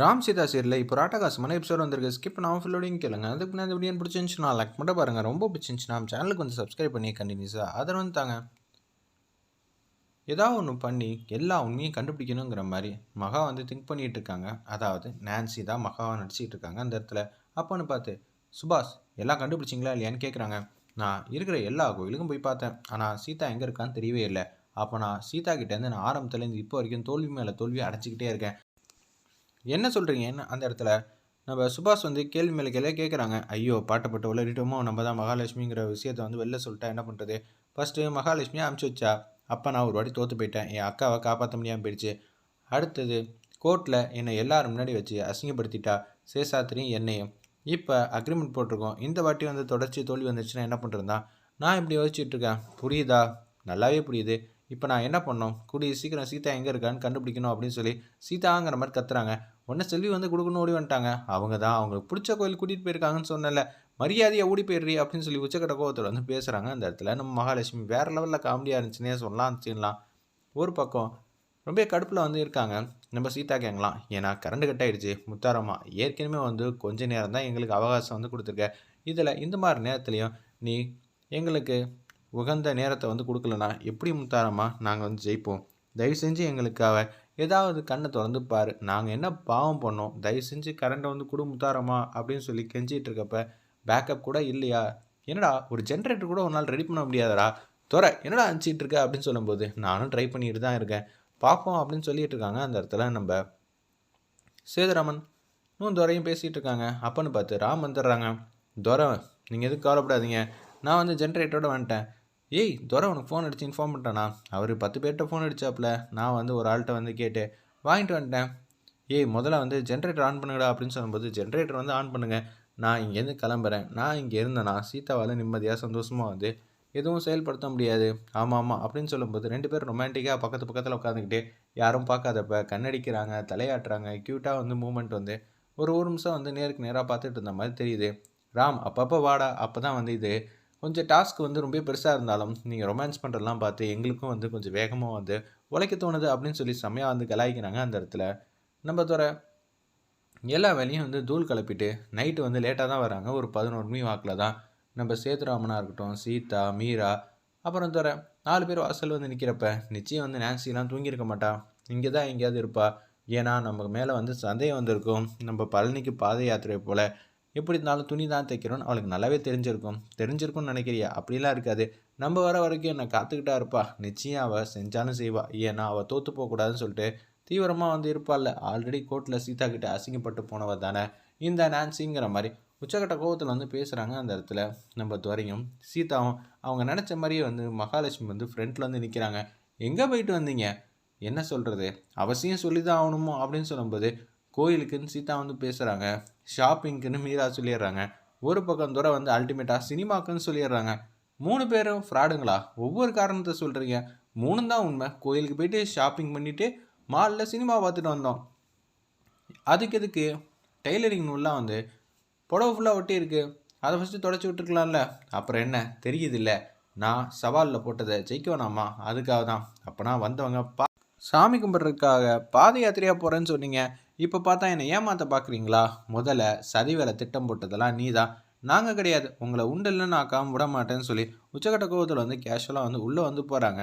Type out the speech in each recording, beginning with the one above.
ராம் சீதா சீரில் இப்போ ராட்டகாசமான எபிசோட் வந்திருக்கு. ஸ்கிப் பண்ணாமல் ஃபுல்லோடையும் கேளுங்க. அதுக்கு நான் இந்த வீடியோ பிடிச்சிருந்துச்சுன்னா லைக் மட்டும் பாருங்கள் ரொம்ப பிடிச்சிருந்துச்சுன்னா நம்ம சேனலுக்கு வந்து சப்ஸ்கிரைப் பண்ணி கண்டினியூஸாக ஆதரவு வந்து தாங்க. ஏதாவது ஒன்று பண்ணி எல்லா உண்மையும் கண்டுபிடிக்கணுங்கிற மாதிரி மகா வந்து திங்க் பண்ணிகிட்டு இருக்காங்க. அதாவது நான்சி தான் மகாவை நடிச்சிட்டு இருக்காங்க அந்த இடத்துல. அப்போன்னு பார்த்து சுபாஷ் எல்லாம் கண்டுபிடிச்சிங்களா இல்லையான்னு கேட்குறாங்க நான் இருக்கிற எல்லா கோயிலுக்கும் போய் பார்த்தேன். ஆனால் சீதா எங்கே இருக்கான்னு தெரியவே இல்லை. அப்போ நான் சீதா கிட்டேருந்து நான் ஆரம்பத்துலேருந்து இப்போ வரைக்கும் தோல்வி மேலே தோல்வி அடைச்சிக்கிட்டே இருக்கேன். என்ன சொல்கிறீங்கன்னு அந்த இடத்துல நம்ம சுபாஷ் வந்து கேள்வி மேலே கேள்வி கேட்குறாங்க ஐயோ பாட்டப்பட்ட உளறிட்டோமோ? நம்ம தான் மகாலட்சுமிங்கிற விஷயத்தை வந்து வெளில சொல்லிட்டா என்ன பண்ணுறது ஃபஸ்ட்டு மகாலட்சுமியை அமுச்சு வச்சா அப்போ நான் ஒரு வாட்டி தோற்று போயிட்டேன். என் அக்காவை காப்பாற்ற முடியாமல் போயிடுச்சு. அடுத்தது கோர்ட்டில் என்னை எல்லாரும் முன்னாடி வச்சு அசிங்கப்படுத்திட்டா சேஷாத்திரியும் என்னையும். இப்போ அக்ரிமெண்ட் போட்டிருக்கோம். இந்த வாட்டி வந்து தொடர்ச்சி தோல்வி வந்துச்சுன்னா என்ன பண்ணுறதா நான் இப்படி யோசிச்சுட்ருக்கேன் புரியுதா? நல்லாவே புரியுது. இப்போ நான் என்ன பண்ணோம் கூடிய சீக்கிரம் சீதா எங்கே இருக்கான்னு கண்டுபிடிக்கணும் அப்படின்னு சொல்லி சீதாங்கிற மாதிரி கத்துறாங்க. உடனே செல்வி வந்து கொடுக்கணும் ஓடி வந்துட்டாங்க. அவங்க தான் அவங்களுக்கு பிடிச்ச கோயில் கூட்டிகிட்டு போயிருக்காங்கன்னு சொன்னல மரியாதையை ஓடி போயிடுறி அப்படின்னு சொல்லி உச்சக்கட்ட கோவத்தில் வந்து பேசுகிறாங்க அந்த இடத்துல நம்ம மகாலட்சுமி வேறு லெவலில் காமெடியாக இருந்துச்சுன்னே சொல்லலாம் செய்யலாம் ஒரு பக்கம் ரொம்ப கடுப்பில் வந்து இருக்காங்க. நம்ம சீதா கேங்கலாம் ஏன்னா கரண்ட் கட் ஆகிடுச்சு முத்தாரம்மா ஏற்கனவே வந்து கொஞ்ச நேரம் தான் எங்களுக்கு அவகாசம் வந்து கொடுத்துருக்க. இதில் இந்த மாதிரி நேரத்துலையும் நீ எங்களுக்கு உகந்த நேரத்தை வந்து கொடுக்கலனா எப்படி முத்தாரம்மா? நாங்கள் வந்து ஜெயிப்போம். தயவு செஞ்சு எங்களுக்காக ஏதாவது கண்ணை திறந்து பாரு. நாங்கள் என்ன பாவம் பண்ணோம்? தயவு செஞ்சு கரண்ட்டை வந்து கொடு முத்தாரம்மா அப்படின்னு சொல்லி கெஞ்சிட்டு இருக்கப்ப பேக்கப் கூட இல்லையா? என்னடா ஒரு ஜென்ரேட்டர் கூட ஒரு நாள் ரெடி பண்ண முடியாதடா? துறை என்னடா அனுப்பிச்சிட்டு இருக்க? அப்படின்னு சொல்லும்போது நானும் ட்ரை பண்ணிட்டு தான் இருக்கேன். பார்ப்போம் அப்படின்னு சொல்லிட்டு இருக்காங்க. அந்த இடத்துல நம்ம சேதுராமன் இன்னும் துறையும் பேசிகிட்டு இருக்காங்க. அப்பன்னு பார்த்து ராம் வந்துடுறாங்க. துரை நீங்கள் எதுவும் கவலைப்படாதீங்க. நான் வந்து ஜென்ரேட்டரோட வந்துட்டேன். ஏய் துரை உனக்கு ஃபோன் அடிச்சு இன்ஃபார்ம் பண்ணிட்டேண்ணா அவர் பத்து பேர்கிட்ட ஃபோன் அடிச்சாப்புல நான் வந்து ஒரு ஆள்கிட்ட வந்து கேட்டு வாங்கிட்டு வந்துட்டேன். ஏய் முதல்ல வந்து ஜென்ரேட்டர் ஆன் பண்ணுங்கடா அப்படின்னு சொல்லும்போது ஜென்ரேட்டர் வந்து ஆன் பண்ணுங்கள் நான் இங்கேருந்து கிளம்புறேன். நான் இங்கே இருந்தேன்னா சீதாவால் நிம்மதியாக சந்தோஷமாக வந்து எதுவும் செயல்படுத்த முடியாது. ஆமாம் ஆமாம் அப்படின்னு சொல்லும்போது ரெண்டு பேரும் ரொமான்டிக்காக பக்கத்து பக்கத்தில் உட்காந்துக்கிட்டே யாரும் பார்க்காதப்ப கண்ணடிக்கிறாங்க தலையாட்டுறாங்க க்யூட்டாக வந்து மூமெண்ட் வந்து ஒரு ஒரு நிமிஷம் வந்து நேருக்கு நேராக பார்த்துட்டு இருந்த மாதிரி தெரியுது. ராம் அப்பப்போ வாடா அப்போ தான் வந்து இது கொஞ்சம் டாஸ்க் வந்து ரொம்ப பெருசாக இருந்தாலும் நீங்கள் ரொமான்ஸ் பண்ணுறதெல்லாம் பார்த்து எங்களுக்கும் வந்து கொஞ்சம் வேகமாக வந்து உழைக்க தோணுது அப்படின்னு சொல்லி செம்மையாக வந்து கலாய்க்கிறாங்க அந்த இடத்துல. நம்ம துறை எல்லா வேலையும் வந்து தூள் கிளப்பிட்டு நைட்டு வந்து லேட்டாக தான் வராங்க. ஒரு பதினோரு மணி வாக்கில் தான் நம்ம சேதுராமனாக இருக்கட்டும் சீதா மீரா அப்புறம் துறை நாலு பேர் வாசல் வந்து நிற்கிறப்ப நிச்சயம் வந்து நான்சிலாம் தூங்கியிருக்க மாட்டா. இங்கே தான் எங்கேயாவது இருப்பா. ஏன்னா நம்ம மேலே வந்து சந்தேகம் வந்திருக்கும். நம்ம பழனிக்கு பாத யாத்திரை போல் எப்படி இருந்தாலும் துணி தான் தைக்கிறோன்னு அவளுக்கு நல்லாவே தெரிஞ்சிருக்கும். தெரிஞ்சிருக்கும்னு நினைக்கிறியா? அப்படிலாம் இருக்காது. நம்ம வர வரைக்கும் என்னை காத்துக்கிட்டா இருப்பா. நிச்சயம் அவள் செஞ்சாலும் செய்வா. ஏன்னா அவள் தோற்று போகக்கூடாதுன்னு சொல்லிட்டு தீவிரமாக வந்து இருப்பாள்ல ஆல்ரெடி கோர்ட்டில் சீதா கிட்ட அசிங்கப்பட்டு போனவ தானே. இந்த நான்சிங்கிற மாதிரி உச்சக்கட்ட கோவத்தில் வந்து பேசுகிறாங்க அந்த இடத்துல. நம்ம துவரையும் சீதாவும் அவங்க நினச்ச மாதிரியே வந்து மகாலட்சுமி வந்து ஃப்ரண்ட்டில் வந்து நிற்கிறாங்க எங்கே போயிட்டு வந்தீங்க? என்ன சொல்கிறது அவசியம் சொல்லி தான் ஆகணுமோ? அப்படின்னு சொல்லும்போது கோயிலுக்குன்னு சீதா வந்து பேசுகிறாங்க ஷாப்பிங்க்குன்னு மீரா சொல்லிடுறாங்க. ஒரு பக்கம் தூரம் வந்து அல்டிமேட்டாக சினிமாக்குன்னு சொல்லிடுறாங்க. மூணு பேரும் ஃப்ராடுங்களா ஒவ்வொரு காரணத்தை சொல்கிறீங்க மூணு தான் உண்மை. கோயிலுக்கு போயிட்டு ஷாப்பிங் பண்ணிவிட்டு மாலில் சினிமா பார்த்துட்டு வந்தோம். அதுக்கு எதுக்கு? டெய்லரிங் நூல்லாம் வந்து புடவை ஃபுல்லாக ஒட்டி இருக்குது அதை ஃபஸ்ட்டு தொடச்சி விட்டுருக்கலாம்ல. அப்புறம் என்ன? தெரியுது இல்லை. நான் சவாலில் போட்டதை ஜெயிக்க வேணாமா? அதுக்காக தான் அப்போனா வந்தவங்க பா சாமி கும்பிட்றதுக்காக பாத யாத்திரையாக போகிறேன்னு சொன்னீங்க. இப்போ பார்த்தா என்னை ஏமாற்ற பார்க்குறீங்களா முதல்ல சதி வேலை திட்டம் போட்டதெல்லாம் நீ தான் நாங்கள் கிடையாது. உங்களை உண்டு நான் விட மாட்டேன்னு சொல்லி உச்சக்கட்ட கோவத்தில் வந்து கேஷுவலாக வந்து உள்ளே வந்து போகிறாங்க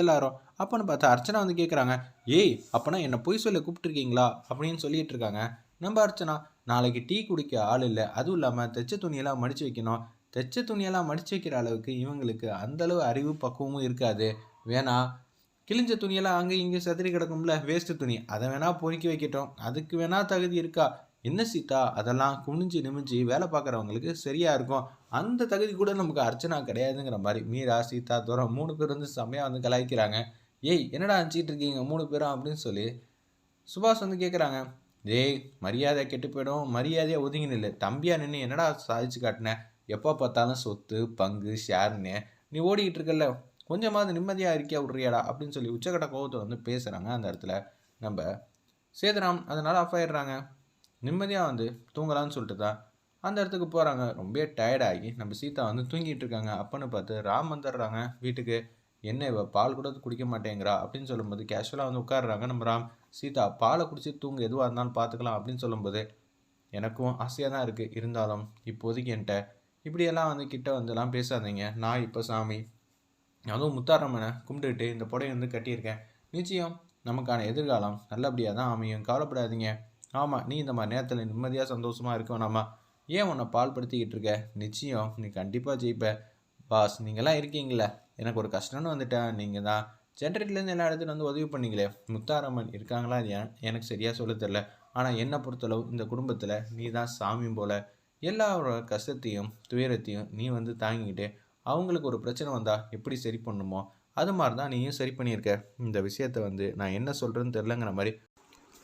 எல்லாரும் அப்போன்னு பார்த்தா அர்ச்சனா வந்து கேட்குறாங்க ஏய் அப்போனா என்னை பொய் சொல்லி கூப்பிட்டுருக்கீங்களா? அப்படின்னு சொல்லிட்டு இருக்காங்க. நம்ம அர்ச்சனா நாளைக்கு டீ குடிக்க ஆள் இல்லை. அதுவும் இல்லாமல் தைச்ச துணியெல்லாம் மடித்து வைக்கணும். தைச்ச துணியெல்லாம் மடித்து வைக்கிற அளவுக்கு இவங்களுக்கு அந்தளவு அறிவு பக்குவமும் இருக்காது. வேணா கிழிஞ்ச துணியெல்லாம் அங்கே இங்கே சதுரி கிடக்கும்ல வேஸ்ட்டு துணி. அதை வேணால் பொறுக்கி வைக்கட்டும். அதுக்கு வேணால் தகுதி இருக்கா? என்ன சீதா? அதெல்லாம் குனிஞ்சு நிமிஞ்சு வேலை பார்க்குறவங்களுக்கு சரியாக இருக்கும். அந்த தகுதி கூட நமக்கு அர்ச்சனா கிடையாதுங்கிற மாதிரி மீரா சீதா தூரம் மூணு பேர் வந்து செம்மையாக வந்து கலாய்க்கிறாங்க. ஏய் என்னடா அனுப்பிச்சிட்டு இருக்கீங்க மூணு பேரும் அப்படின்னு சொல்லி சுபாஷ் வந்து கேட்குறாங்க ஏய் மரியாதை கெட்டு போயிடும். மரியாதையாக ஒதுங்கி நில்லு. தம்பியா நின்று என்னடா சாதிச்சு காட்டினேன் எப்போ பார்த்தாலும் சொத்து பங்கு ஷேர்னு நீ ஓடிக்கிட்டு இருக்கல கொஞ்சமாவது நிம்மதியாக இருக்கியா விட்றியாடா அப்படின்னு சொல்லி உச்சக்கட்ட கோபத்தை வந்து பேசுகிறாங்க அந்த இடத்துல. நம்ம சேதுராம் அதனால் ஆஃப் ஆயிடுறாங்க. நிம்மதியாக வந்து தூங்கலாம்னு சொல்லிட்டு தான் அந்த இடத்துக்கு போகிறாங்க ரொம்ப டயர்டாகி நம்ம சீதா வந்து தூங்கிட்டு இருக்காங்க. அப்பன்னு பார்த்து ராம் வந்துடுறாங்க வீட்டுக்கு. என்ன இவ பால் கூட குடிக்க மாட்டேங்கிறா? அப்படின்னு சொல்லும்போது கேஷுவலாக வந்து உட்காடுறாங்க நம்ம ராம் சீதா பாலை குடிச்சு தூங்க. எதுவாக இருந்தாலும் பார்த்துக்கலாம். அப்படின்னு சொல்லும்போது எனக்கும் ஆசையாக தான் இருக்குது இருந்தாலும் இப்போதைக்கு என்கிட்ட இப்படியெல்லாம் வந்து கிட்ட வந்துலாம் பேசாதீங்க. நான் இப்போ சாமி. அதுவும் முத்தாரம்மனை கும்பிட்டுட்டு இந்த புடவை வந்து கட்டியிருக்கேன். நிச்சயம் நமக்கான எதிர்காலம் நல்லபடியாக தான் அமையும். கவலைப்படாதீங்க. ஆமாம் நீ இந்த மாதிரி நேரத்தில் நிம்மதியாக சந்தோஷமாக இருக்க வேணாமா? ஏன் உன்னை பால் படுத்திக்கிட்டு இருக்க? நிச்சயம் நீ கண்டிப்பாக ஜெயிப்ப. பாஸ் நீங்களாம் இருக்கீங்களே எனக்கு ஒரு கஷ்டம்னு வந்துட்டேன் நீங்கள் தான். ஜென்ரேட்லேருந்து எல்லா இடத்துல வந்து உதவி பண்ணீங்களே? முத்தாரம்மன் இருக்காங்களா அது எனக்கு சரியாக சொல்ல தெரில ஆனால் என்னை பொறுத்தளவு இந்த குடும்பத்தில் நீ தான் சாமி போல். எல்லாரோட கஷ்டத்தையும் துயரத்தையும் நீ வந்து தாங்கிக்கிட்டு அவங்களுக்கு ஒரு பிரச்சனை வந்தால் எப்படி சரி பண்ணுமோ அது மாதிரி தான் நீயும் சரி பண்ணியிருக்க. இந்த விஷயத்த வந்து நான் என்ன சொல்கிறேன்னு தெரிலங்கிற மாதிரி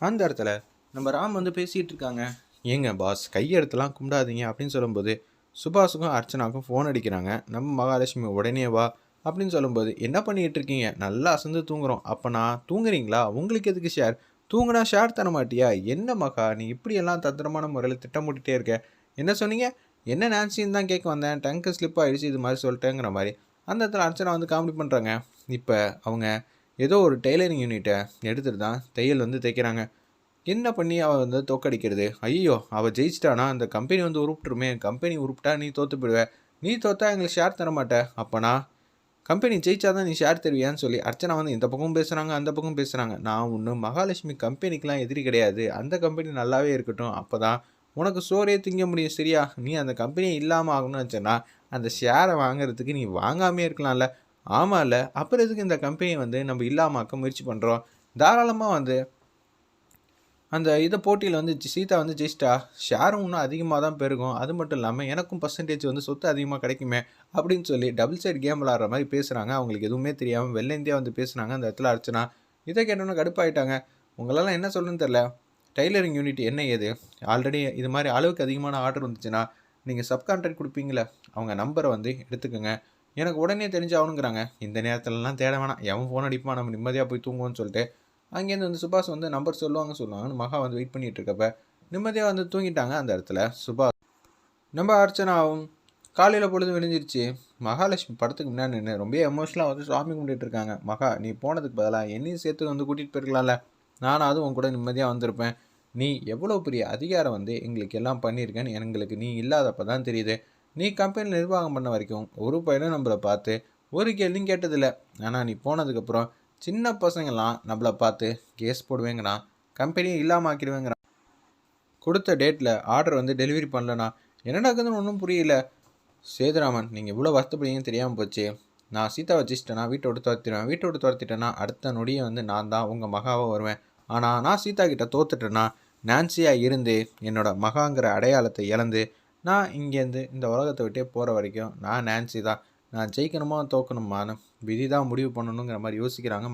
அந்த இடத்துல நம்ம ராம் வந்து பேசிகிட்டு இருக்காங்க. ஏங்க பாஸ் கையெடுத்துலாம் கும்பிடாதீங்க அப்படின்னு சொல்லும்போது சுபாஷுக்கும் அர்ச்சனாவுக்கும் ஃபோன் அடிக்கிறாங்க. நம்ம மகாலட்சுமி உடனே வா அப்படின்னு சொல்லும்போது என்ன பண்ணிகிட்டு இருக்கீங்க? நல்லா அசந்து தூங்குறோம். அப்போ நான் தூங்குறீங்களா? உங்களுக்கு எதுக்கு ஷேர் தூங்குனா ஷேர் தர மாட்டியா என்ன மகா நீ இப்படியெல்லாம் தந்திரமான முறையில் திட்டமிட்டுட்டே இருக்க. என்ன சொன்னீங்க? என்ன நான்சின்னு தான் கேட்க வந்தேன். டங்கு ஸ்லிப் ஆகிடுச்சு இது மாதிரி சொல்லிட்டேங்கிற மாதிரி. அந்த இடத்துல அர்ச்சனா வந்து காமெடி பண்ணுறாங்க இப்போ அவங்க ஏதோ ஒரு டெய்லரிங் யூனிட்டை எடுத்துகிட்டு தான் தையல் வந்து தைக்கிறாங்க. என்ன பண்ணி அவள் வந்து தோக்கடிக்கிறது? ஐயோ அவள் ஜெயிச்சிட்டானா? அந்த கம்பெனி வந்து உருப்பிட்டுருமே. கம்பெனி உருப்பிட்டா நீ தோற்று போயிடுவேன் நீ தோத்தா எங்களுக்கு ஷேர் தர மாட்டே. அப்போனா கம்பெனி ஜெயிச்சாதான் நீ ஷேர் தருவியான்னு சொல்லி அர்ச்சனா வந்து இந்த பக்கம் பேசுகிறாங்க அந்த பக்கம் பேசுகிறாங்க நான் ஒன்று மகாலட்சுமி கம்பெனிக்கெலாம் எதிரி கிடையாது. அந்த கம்பெனி நல்லாவே இருக்கட்டும். அப்போ தான் உனக்கு சோறே திங்க முடியும் சரியா? நீ அந்த கம்பெனியை இல்லாமல் ஆகணும்னு நினச்சேன்னா அந்த ஷேரை வாங்குறதுக்கு நீ வாங்காமே இருக்கலாம்ல. ஆமாம்ல அப்புறம் எதுக்கு இந்த கம்பெனியை வந்து நம்ம இல்லாமாக்க முயற்சி பண்ணுறோம் தாராளமாக வந்து அந்த இதை போட்டியில் வந்து சீதா வந்து ஜெயிச்சிட்டா ஷேரும் இன்னும் அதிகமாக தான் பெருகும். அது மட்டும் இல்லாமல் எனக்கும் பர்சன்டேஜ் வந்து சொத்து அதிகமாக கிடைக்குமே அப்படின்னு சொல்லி டபுள் சைடு கேம் விளாட்ற மாதிரி பேசுகிறாங்க அவங்களுக்கு எதுவுமே தெரியாமல் வெள்ள இந்தியா வந்து பேசுகிறாங்க அந்த இடத்துல அர்ச்சனா இதை கேட்டோன்னே கடுப்பாயிட்டாங்க. உங்களெல்லாம் என்ன சொல்லணும்னு தெரில டைலரிங் யூனிட் என்ன ஏது? ஆல்ரெடி இது மாதிரி அளவுக்கு அதிகமான ஆர்டர் வந்துச்சுன்னா நீங்கள் சப்கான்ட்ராக்ட் கொடுப்பீங்களே அவங்க நம்பரை வந்து எடுத்துக்கோங்க. எனக்கு உடனே தெரிஞ்சாகணுங்கிறாங்க. இந்த நேரத்துலலாம் தேட வேணாம். எவன் ஃபோன் அடிப்பான்? நம்ம நிம்மதியாக போய் தூங்குவோன்னு சொல்லிட்டு அங்கேருந்து வந்து சுபாஷ் வந்து நம்பர் சொல்லுவாங்க. சொல்லுவாங்கன்னு மகா வந்து வெயிட் பண்ணிகிட்டு இருக்கப்ப நிம்மதியாக வந்து தூங்கிட்டாங்க அந்த இடத்துல சுபாஷ். நம்ம அர்ச்சனாவும் காலையில் பொழுது விழிஞ்சிருச்சு மகாலட்சுமி படத்துக்கு முன்னாடி நின்று ரொம்ப எமோஷனலாக வந்து சாமி கும்பிட்டு இருக்காங்க. மகா நீ போனதுக்கு பதிலாக என்னையும் சேர்த்து வந்து கூட்டிகிட்டு போயிருக்கலாம்ல. நானும் அதுவும் உன் கூட நிம்மதியாக வந்திருப்பேன். நீ எவ்வளோ பெரிய அதிகாரம் வந்து எங்களுக்கு எல்லாம் பண்ணியிருக்கேன்னு எங்களுக்கு நீ இல்லாதப்ப தான் தெரியுது. நீ கம்பெனியில் நிர்வாகம் பண்ண வரைக்கும் ஒரு பையனும் நம்மளை பார்த்து ஒரு கேள்வியும் கேட்டதில்லை. ஆனால் நீ போனதுக்கப்புறம் சின்ன பசங்களாம் நம்மளை பார்த்து கேஸ் போடுவேங்கிறான் கம்பெனியை இல்லாமல் ஆக்கிடுவேங்கிறான். கொடுத்த டேட்டில் ஆர்டர் வந்து டெலிவரி பண்ணலண்ணா. என்ன நடக்குதுன்னு ஒன்றும் புரியல. சேதுராமன் நீங்கள் இவ்வளோ வருத்தப்படுவீங்கன்னு தெரியாமல் போச்சு. நான் சீதா வச்சிச்சிட்டேன்னா வீட்டை விட்டு துரத்திடுவேன் வீட்டை விட்டு துரத்திட்டேன்னா அடுத்த நொடியை வந்து நான் தான் உங்கள் மகாவாக வருவேன். ஆனால் நான் சீதா கிட்ட தோத்துட்டேன்னா நான்சியாக இருந்து என்னோட மகாங்கிற அடையாளத்தை இழந்து நான் இங்கேருந்து இந்த உலகத்தை விட்டே போகிற வரைக்கும் நான் நான்சி தான். நான் ஜெயிக்கணுமா தோக்கணுமான்னு விதி தான் முடிவு பண்ணணுங்கிற மாதிரி யோசிக்கிறாங்க